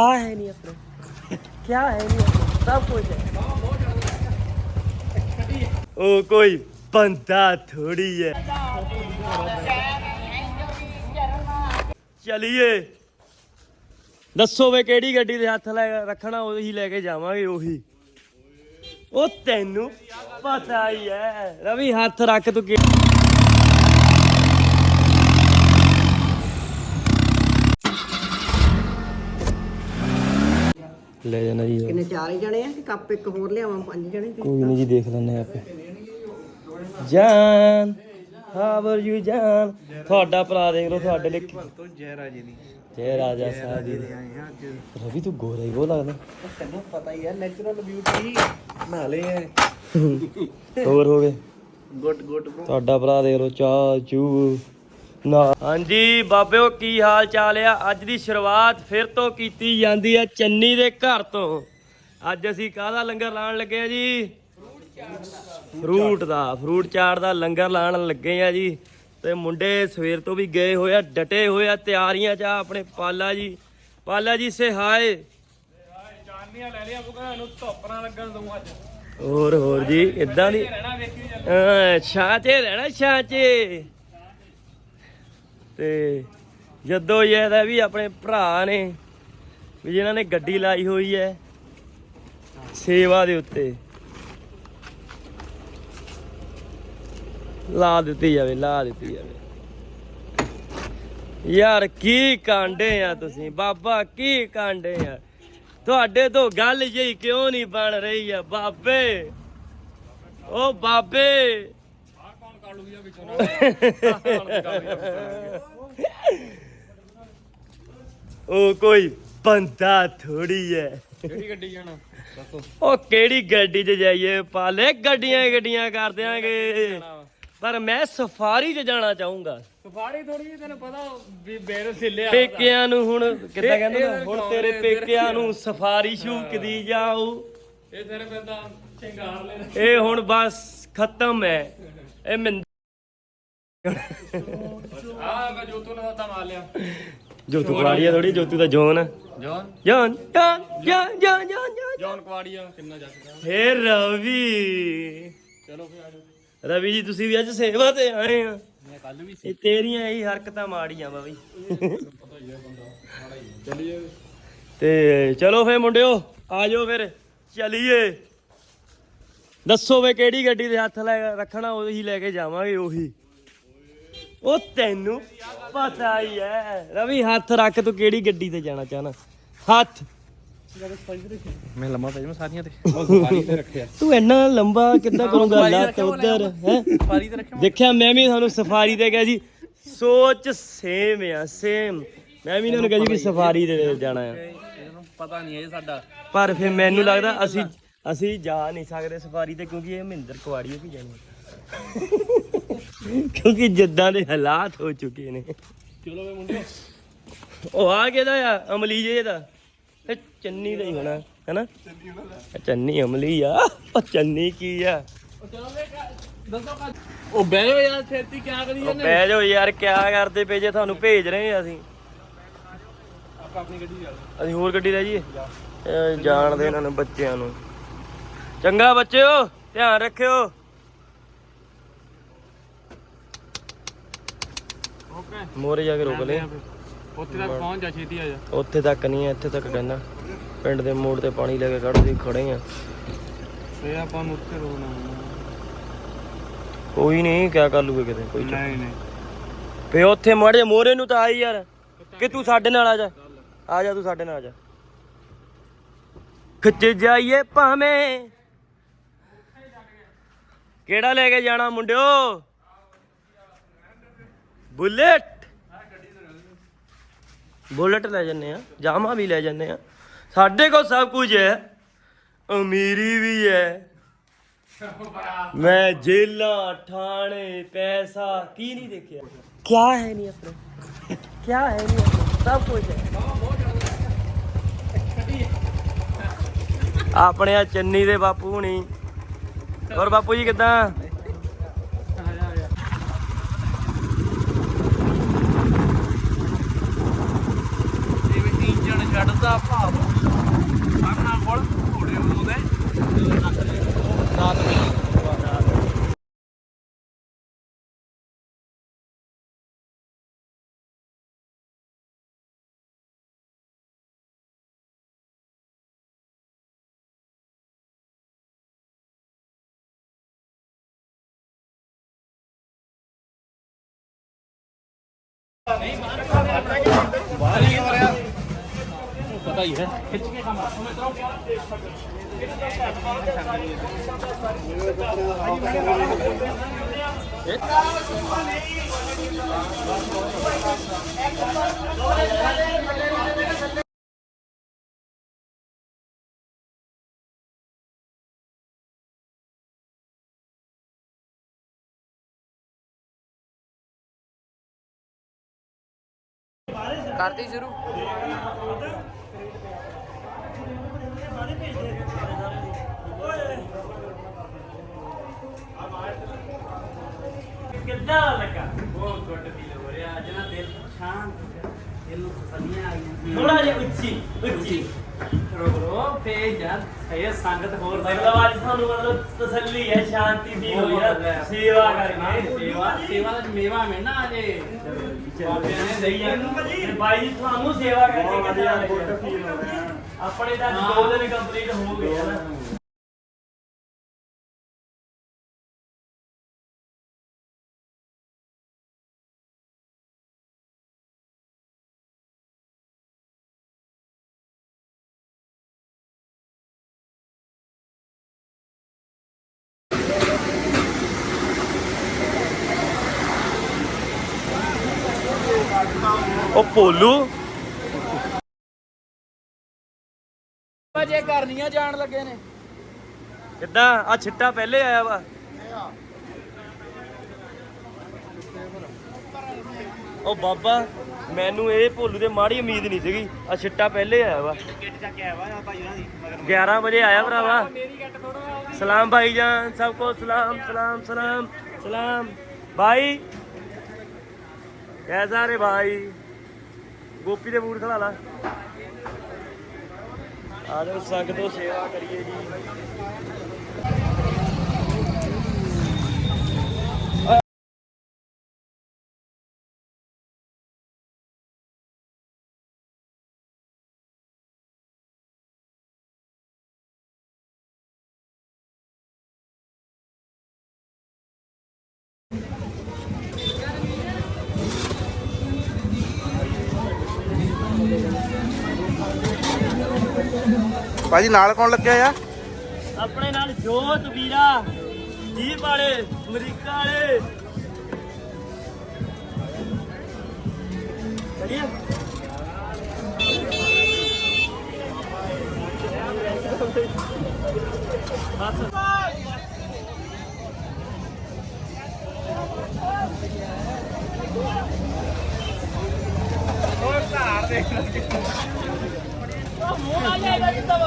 क्या है नहीं अपने क्या है नहीं अपने सब कुछ है ओ कोई बंदा थोड़ी है ਚਲਿਏ ਦੱਸੋ ਵੇ ਕਿਹੜੀ ਗੱਡੀ ਦੇ ਹੱਥ ਲੈ ਰੱਖਣਾ ਉਹੀ ਲੈ ਕੇ ਜਾਵਾਂਗੇ ਉਹੀ ਉਹ ਤੈਨੂੰ ਪਤਾ ਹੀ ਹੈ ਰਵੀ ਹੱਥ ਰੱਖ ਤੂੰ ਲੈ ਜਾਣਾ ਜੀ। ਕਿੰਨੇ ਚਾਰ ਹੀ ਜਣੇ ਆ ਕਿ ਕੱਪ ਇੱਕ ਹੋਰ ਲਿਆਵਾਂ ਪੰਜ ਜਣੇ ਤੇ ਕੋਈ ਨਹੀਂ ਜੀ ਦੇਖ ਲੈਣੇ ਆਪੇ। ਜਾਨ ਹਾਊ ਆਰ ਯੂ ਜਾਨ? ਤੁਹਾਡਾ ਭਰਾ ਦੇਖ ਲਓ ਤੁਹਾਡੇ ਲਈ ਤੋਂ ਜੈ ਰਾਜੇ ਦੀ। ਜੈ ਰਾਜਾ ਸਾਹਿਬ ਜੀ ਆਏ ਹਾਂ ਅੱਜ ਰਵੀ ਤੂੰ ਗੋਰਾ ਹੀ ਲੱਗਦਾ। ਤੈਨੂੰ ਪਤਾ ਹੀ ਹੈ ਨੈਚੁਰਲ ਬਿਊਟੀ ਨਾਲੇ ਹੈ ਹੋਰ ਹੋ ਗਏ? ਗੁੱਡ ਗੁੱਡ ਬ్రో ਤੁਹਾਡਾ ਭਰਾ ਦੇਖ ਲਓ ਚਾਹ ਚੂ ਨਾ। ਹਾਂਜੀ ਬਾਬਿਓ ਕੀ ਹਾਲ ਚਾਲ ਆ? ਅੱਜ ਦੀ ਸ਼ੁਰੂਆਤ ਫਿਰ ਤੋਂ ਕੀਤੀ ਜਾਂਦੀ ਹੈ ਚੰਨੀ ਦੇ ਘਰ ਤੋਂ। ਅੱਜ ਅਸੀਂ ਕਾਹਦਾ ਲੰਗਰ ਲਾਣ ਲੱਗੇ ਆ ਜੀ? ਫਰੂਟ ਦਾ ਫਰੂਟ ਚਾਟ ਦਾ ਲੰਗਰ ਲਾਣ ਲੱਗੇ ਆ ਜੀ। ਤੇ ਮੁੰਡੇ ਸਵੇਰ ਤੋਂ ਵੀ ਗਏ ਹੋਏ ਆ ਡਟੇ ਹੋਏ ਆ ਤਿਆਰੀਆਂ ਚ ਆ ਆਪਣੇ ਪਾਲਾ ਜੀ। ਪਾਲਾ ਜੀ ਸੇ ਹਾਏ। ਚਾਨੀਆਂ ਲੈ ਲਿਆ ਬੁਗਾ ਨੂੰ ਧੁੱਪ ਨਾ ਲੱਗਣ ਦਊਂ ਅੱਜ ਹੋਰ ਹੋਰ ਜੀ ਇਦਾਂ ਦੀ ਛਾਂਚੇ ਰਹਿਣਾ ਛਾਂਚੇ ਤੇ ਜਦੋਂ ਇਹ ਇਹਦਾ ਵੀ ਆਪਣੇ ਭਰਾ ਨੇ, ਵੀ ਜਿਨ੍ਹਾਂ ਨੇ ਗੱਡੀ ਲਾਈ ਹੋਈ ਹੈ ਸੇਵਾ ਦੇ ਉੱਤੇ। ਲਾ ਦਿੱਤੀ ਜਾਵੇ, ਲਾ ਦਿੱਤੀ ਜਾਵੇ। ਯਾਰ ਕੀ ਕਾਂਡੇ ਆ ਤੁਸੀਂ, ਬਾਬਾ ਕੀ ਕਾਂਡੇ ਆ। ਤੁਹਾਡੇ ਤੋਂ ਗੱਲ ਜਿਹੀ ਕਿਉਂ ਨਹੀਂ ਬਣ ਰਹੀ ਆ, ਬਾਬੇ? ਓ ਬਾਬੇ! ਉਹ ਕੋਈ ਬੰਦਾ ਥੋੜੀ ਹੈ। ਕਿਹੜੀ ਗੱਡੀ ਜਾਣਾ? ਦੱਸੋ ਉਹ ਕਿਹੜੀ ਗੱਡੀ 'ਚ ਜਾਈਏ? ਪਾਲੇ ਗੱਡੀਆਂ ਹੀ ਗੱਡੀਆਂ ਕਰ ਦਿਆਂਗੇ। ਪਰ ਮੈਂ ਸਫਾਰੀ 'ਚ ਜਾਣਾ ਚਾਹੂੰਗਾ। ਸਫਾਰੀ ਥੋੜੀ ਜਿਹੀ ਤੈਨੂੰ ਪਤਾ ਵੀ ਬੇਰ ਸਿੱਲਿਆ ਪੇਕਿਆਂ ਨੂੰ ਹੁਣ ਕਿੱਦਾਂ ਕਹਿੰਦੇ ਨਾ ਹੁਣ ਤੇਰੇ ਪੇਕਿਆਂ ਨੂੰ ਸਫਾਰੀ ਸ਼ੂਕਦੀ ਜਾਊ। ਇਹ ਤੇਰੇ ਪੈਂਦਾ ਸ਼ਿੰਗਾਰ ਲੈਣਾ। ਇਹ ਹੁਣ ਬਸ ਖਤਮ ਹੈ। ਇਹ ਆ ਮੈਂ ਜੋਤੂ ਨੇ ਸਾਡਾ ਮਾਰ ਲਿਆ ਜੋਤੂ ਕੁਆੜੀਆ ਥੋੜੀ ਜੋਤੂ ਦਾ ਜੋਨ ਆ। ਜੌਨ? ਜਾਨ ਜਾਨ ਜਾਨ ਜਾਨ ਜਾਨ ਜਾਨ। ਜੌਨ ਕੁਆੜੀਆ ਕਿੰਨਾ ਜੱਟਦਾ ਹੇ ਰਵੀ। ਚਲੋ ਫੇ ਰਵੀ ਜੀ ਤੁਸੀਂ ਵੀ ਅੱਜ ਸੇਵਾ ਤੇ ਆਏ ਆ। ਮੈਂ ਕੱਲ ਵੀ ਇਹ ਤੇਰੀਆਂ ਹੀ ਹਰਕਤਾਂ ਮਾੜੀਆਂ ਵਾ ਬਈ। ਚਲੀਏ। ਤੇ ਚਲੋ ਫੇ ਮੁੰਡਿਓ ਆ ਜਾਓ ਫਿਰ ਚਲੀਏ। ਦੱਸੋ ਵੇ ਕਿਹੜੀ ਗੱਡੀ ਦੇ ਹੱਥ ਲੈ ਰੱਖਣਾ ਉਹੀ ਲੈ ਕੇ ਜਾਵਾਂਗੇ ਉਹੀ। ਉਹ ਤੈਨੂੰ ਪਤਾ ਹੀ ਹੈ ਰਵੀ ਹੱਥ ਰੱਖ ਤੂੰ ਕਿਹੜੀ ਗੱਡੀ ਤੇ ਜਾਣਾ ਚਾਹਨਾ ਹੱਥ। ਮੈਂ ਲੰਮਾ ਪੈ ਜਾਵਾਂ ਸਾਰੀਆਂ ਤੇ। ਤੇ ਰੱਖਿਆ। ਤੂੰ ਇੰਨਾ ਲੰਬਾ ਕਿੱਦਾਂ ਕਰੂੰਗਾ? ਲੱਤ ਉਧਰ ਹੈ? ਸਫਾਰੀ ਤੇ ਰੱਖਿਆ ਦੇਖਿਆ ਮੈਂ ਵੀ ਤੁਹਾਨੂੰ ਸਫਾਰੀ ਤੇ ਗਿਆ ਜੀ ਸੋਚ ਸੇਮ ਆ ਸੇਮ ਮੈਂ ਵੀ ਇਹਨਾਂ ਨੂੰ ਕਿਹਾ ਜੀ ਕਿ ਸਫਾਰੀ ਤੇ ਜਾਣਾ ਆ। ਇਹਨੂੰ ਪਤਾ ਨਹੀਂ ਇਹ ਸਾਡਾ। ਪਰ ਫਿਰ ਮੈਨੂੰ ਲੱਗਦਾ ਅਸੀਂ ਅਸੀਂ ਜਾ ਨਹੀਂ ਸਕਦੇ ਸਫਾਰੀ ਤੇ ਕਿਉਂਕਿ ਇਹ ਮਹਿੰਦਰ ਕੁਆੜੀ ਵੀ ਜਾਣੀ ਕਿਉਂਕਿ ਜਿੱਦਾਂ ਦੇ ਹਾਲਾਤ ਹੋ ਚੁੱਕੇ ਨੇ। ਚਲੋ ਵੇ ਮੁੰਡੇ ਉਹ ਆ ਕਿਹਦਾ ਆ? ਅਮਲੀ ਜੇ ਦਾ। ਇਹ ਚੰਨੀ ਦਾ ਹੀ ਹੋਣਾ ਹੈਨਾ? ਇਹ ਚੰਨੀ ਅਮਲੀ ਆ ਉਹ ਚੰਨੀ ਕੀ ਆ? ਉਹ ਬਹਿ ਜਾ ਯਾਰ ਛੇਤੀ ਕਿਆ ਕਰੀ ਉਹ ਬਹਿ ਜਾਓ ਯਾਰ ਕਿਆ ਕਰਦੇ ਪਏ ਜੇ ਤੁਹਾਨੂੰ ਭੇਜ ਰਹੇ ਆ ਅਸੀਂ। ਆਪਾਂ ਆਪਣੀ ਗੱਡੀ ਚੱਲ ਅਸੀਂ ਹੋਰ ਗੱਡੀ ਲੈ ਇਹ ਜਾਣਦੇ ਇਹਨਾਂ ਨੂੰ ਬੱਚਿਆਂ ਨੂੰ। ਚੰਗਾ ਬੱਚਿਓ ਧਿਆਨ ਰੱਖਿਓ। ਮੋਰੇ ਜਾ ਕੇ ਰੋਕ ਲੈ। ਉੱਥੇ ਤੱਕ ਪਹੁੰਚ ਜਾ ਛੇਤੀ ਆ ਜਾ। ਉੱਥੇ ਤੱਕ ਨਹੀਂ ਇੱਥੇ ਤੱਕ ਕਹਿੰਦਾ। ਪਿੰਡ ਦੇ ਮੋੜ ਤੇ ਪਾਣੀ ਲੈ ਕੇ ਕੱਢਦੇ ਖੜੇ ਆ। ਫੇ ਆਪਾਂ ਨੂੰ ਉੱਥੇ ਰੋਣਾ ਕੋਈ ਨਹੀਂ ਕਿਆ ਕਰ ਲੂਗੇ ਕਿਤੇ ਕੋਈ ਨਹੀਂ ਨਹੀਂ। ਫੇ ਉੱਥੇ ਮੜੇ ਮੋਰੇ ਨੂੰ ਤਾਂ ਆਈ ਯਾਰ। ਕਿ ਤੂੰ ਸਾਡੇ ਨਾਲ ਆ ਜਾ। ਆ ਜਾ ਤੂੰ ਸਾਡੇ ਨਾਲ ਆ ਜਾ। ਖਿੱਚ ਜਾਈਏ ਭਾਵੇਂ। ਕਿਹੜਾ ਲੈ ਕੇ ਜਾਣਾ ਮੁੰਡਿਓ? ਬੁਲੇਟ। ਬੁਲਟ ਲੈ ਜੰਨੇ ਆ ਜਾਮਾ ਵੀ ਲੈ ਜੰਨੇ ਆ। ਸਾਡੇ ਕੋਲ ਸਭ ਕੁਝ ਹੈ ਅਮੀਰੀ ਵੀ ਹੈ। ਮੈਂ ਜੇਲਾਂ ਠਾਣੇ ਪੈਸਾ ਕੀ ਨਹੀਂ ਦੇਖਿਆ। ਕੀ ਹੈ ਨਹੀਂ ਆਪਣੇ? ਕੀ ਹੈ ਨਹੀਂ ਸਭ ਕੁਝ ਹੈ। ਆਪਣੇ ਆ ਚੰਨੀ ਦੇ ਬਾਪੂ ਨਹੀਂ ਹੋਰ ਬਾਪੂ ਜੀ ਕਿਦਾਂ? ਪਤਾ ਹੀ ਹੈ ਕਰਤੀ ਸ਼ੁਰੂ ਕਿੱਦਾਂ ਲੱਗਾ ਬਹੁਤ ਗੁੱਡ ਫੀਲ ਹੋ ਰਿਹਾ ਅੱਜ ਨਾ ਦਿਲ ਸ਼ਾਂਤ ਦਿਲ ਨੂੰ ਤਸੱਲੀਆਂ ਆਈਆਂ ਥੋੜਾ ਜਿਹਾ ਉੱਚੀ ਉੱਚੀ ਰੋ ਰੋ ਫੇ ਜਦ ਇਹ ਸੰਗਤ ਹੋਰ ਮਤਲਬ ਅੱਜ ਤੁਹਾਨੂੰ ਮਤਲਬ ਤਸੱਲੀ ਹੈ ਸ਼ਾਂਤੀ ਫੀਲ ਹੋਈ ਹੈ। ਸੇਵਾ ਕਰਕੇ ਸੇਵਾ। ਸੇਵਾ ਦਾ ਮੇਵਾ ਮਿਲਣਾ ਅਜੇ। ਬਾਬਿਆਂ ਨੇ ਦਈ ਆ। ਤੇ ਬਾਈ ਜੀ ਤੁਹਾਨੂੰ ਸੇਵਾ ਕਰਕੇ ਕਿੱਦਾਂ ਲੱਗਿਆ ਆਪਣੇ ਤਾਂ ਦੋ ਦਿਨ ਕੰਪਲੀਟ ਹੋ ਗਏ ਆ ਉਹ ਭੋਲੂ। ਜੇ ਕਰਨੀਆਂ ਜਾਣ ਲੱਗੇ ਨੇ। ਕਿੱਦਾਂ? ਆ ਛਿੱਟਾ ਪਹਿਲੇ ਆਇਆ ਵਾ। ਉਹ ਬਾਬਾ ਮੈਨੂੰ ਇਹ ਭੋਲੂ ਦੇ ਮਾੜੀ ਉਮੀਦ ਨਹੀਂ ਸੀਗੀ। ਆ ਛਿੱਟਾ ਪਹਿਲੇ ਆਇਆ ਵਾ। ਗਿੱਟ ਚੱਕ ਆਇਆ ਵਾ ਭਾਈ ਉਹਨਾਂ ਦੀ 11 ਵਜੇ ਆਇਆ ਭਰਾਵਾ। ਸਲਾਮ ਭਾਈ ਜਾਨ ਸਭ ਕੋ ਸਲਾਮ ਸਲਾਮ ਸਲਾਮ ਸਲਾਮ। ਭਾਈ कैसा रे भाई ਗੋਪੀ ਦੇ ਬੂਟ ਖਲਾ ਲਾ ਆ ਜਾਓ ਸੰਗ ਤੋਂ ਸੇਵਾ ਕਰੀਏ ਜੀ ਭਾਜੀ ਨਾਲ ਕੌਣ ਲੱਗਿਆ ਆ? ਆਪਣੇ ਨਾਲ ਜੋਤ ਵੀਰਾ ਜੀਪ ਵਾਲੇ ਅਮਰੀਕਾ ਵਾਲੇ। ਚਲਿਏ।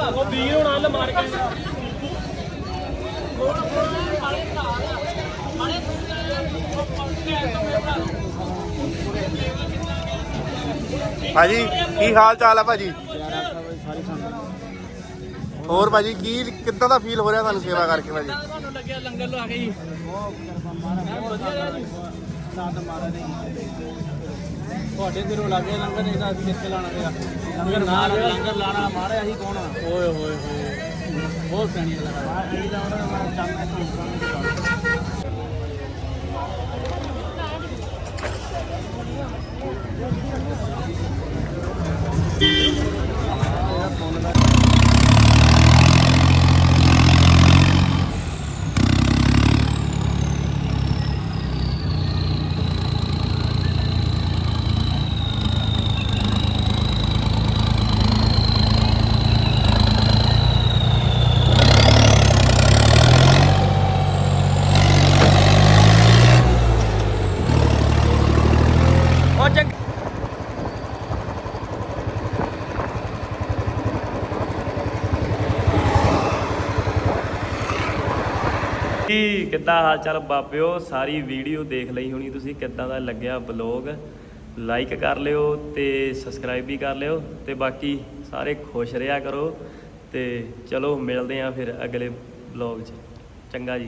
ਉਹ ਵੀਰ ਹੁਣ ਹੱਲ ਮਾਰ ਕੇ ਭਾਜੀ ਕੀ ਹਾਲ ਚਾਲ ਆ ਭਾਜੀ? ਹੋਰ ਭਾਜੀ ਕੀ ਕਿੱਦਾਂ ਦਾ ਫੀਲ ਹੋ ਰਿਹਾ ਤੁਹਾਨੂੰ ਸੇਵਾ ਕਰਕੇ ਭਾਜੀ? ਤੁਹਾਨੂੰ ਲੱਗਿਆ ਲੰਗਰ ਲਵਾ ਕੇ ਜੀ। ਜੀ ਸਾਥ ਮਾਰਾ ਨਹੀਂ ਤੁਹਾਡੇ ਦਿਲੋਂ ਲੱਗੇ ਲੰਗਰ ਨਹੀਂ ਤਾਂ ਅਸੀਂ ਕਿੱਥੇ ਲਾਣਾ ਸੀਗਾ ਲੰਗਰ ਨਾ ਲੰਗਰ ਲਾਣਾ ਮਾਰੇ ਅਸੀਂ ਕੌਣ ਓਏ ਹੋਏ ਹੋਏ। ਬਹੁਤ ਸਿਆਣੀ ਲਗਾ ਅਸੀਂ ਤਾਂ ਉਹਨਾਂ ਦਾ ਕੰਮ ਹੈ ਤੁਹਾਨੂੰ ਜੀ, ਕਿੱਦਾਂ ਹਾਲ ਚਾਲ ਬਾਬਿਓ? ਸਾਰੀ ਵੀਡੀਓ ਦੇਖ ਲਈ ਹੋਣੀ ਤੁਸੀਂ, ਕਿੱਦਾਂ ਦਾ ਲੱਗਿਆ ਬਲੌਗ ਲਾਈਕ ਕਰ ਲਿਓ ਤੇ ਸਬਸਕ੍ਰਾਈਬ ਵੀ ਕਰ ਲਿਓ ਤੇ ਬਾਕੀ ਸਾਰੇ ਖੁਸ਼ ਰਿਹਾ ਕਰੋ ਤੇ ਚਲੋ ਮਿਲਦੇ ਆਂ ਫਿਰ ਅਗਲੇ ਵਲੌਗ 'ਚ। ਚੰਗਾ ਜੀ।